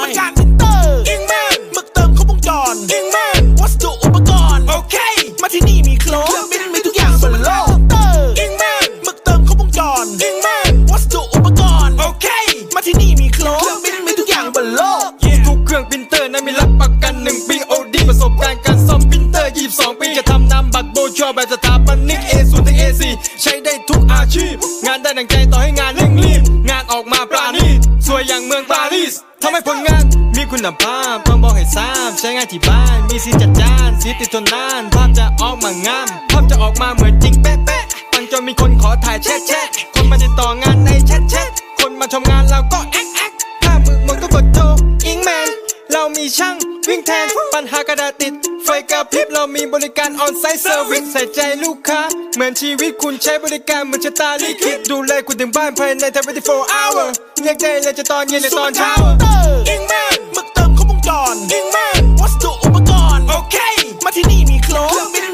บริการพิมพ์เตอร์อิงแมนมึกเติมครบวงจรอิงแมนวัสดุอุปกรณ์โอเค มาที่นี่มีครบเครื่องบินมีทุกอย่างบนโลกเตอร์อิงแมนมึกเติมครบวงจรอิงแมนวัสดุอุปกรณ์โอเค มาที่นี่มีครบเครื่องบินมีทุกอย่างบนโลกทุกเครื่องปรินเตอร์นั้นมีรับประกัน1ปี OD ประสบการณ์การซ่อมปรินเตอร์22ปีจะทำนำบัตรโบชัวแบบสถาปนิก A 0ถึง A 4ใช้ได้ทุกอาชีพงานได้ดังใจต่อให้งานเร่งรี ทำให้ผลงานมีคุณภาพต้องบอกให้ทราบใช้งานที่บ้าน มีสีจัดจ้านสีติดทนนานภาพจะออกมางามภาพจะออกมาเหมือนจริงเป๊ะๆปังจนมีคนขอถ่ายแชทแชทคนมาติดต่องานในแชทแชทคนมาชมงานเราก็แอ๊กแอ๊กถ้ามือมันก็กดโทรอิงแมนเรามีช่างวิ่งแทนปัญหากระดาษติด กระพริบเรามีบริการออนไซต์เซอร์วิสใส่ใจลูกค้า เหมือนชีวิตคุณใช้บริการเหมือนชะตาลิขิตดูแลคุณถึงบ้านภายใน24 hour เรียกได้เลยจะตอนเย็นหรือตอนเช้าอิงแมนมึกเติมข้ครบวงจนอิงแมนวัสดุอุปกรณ์ โอเค มาที่นี่มีครบ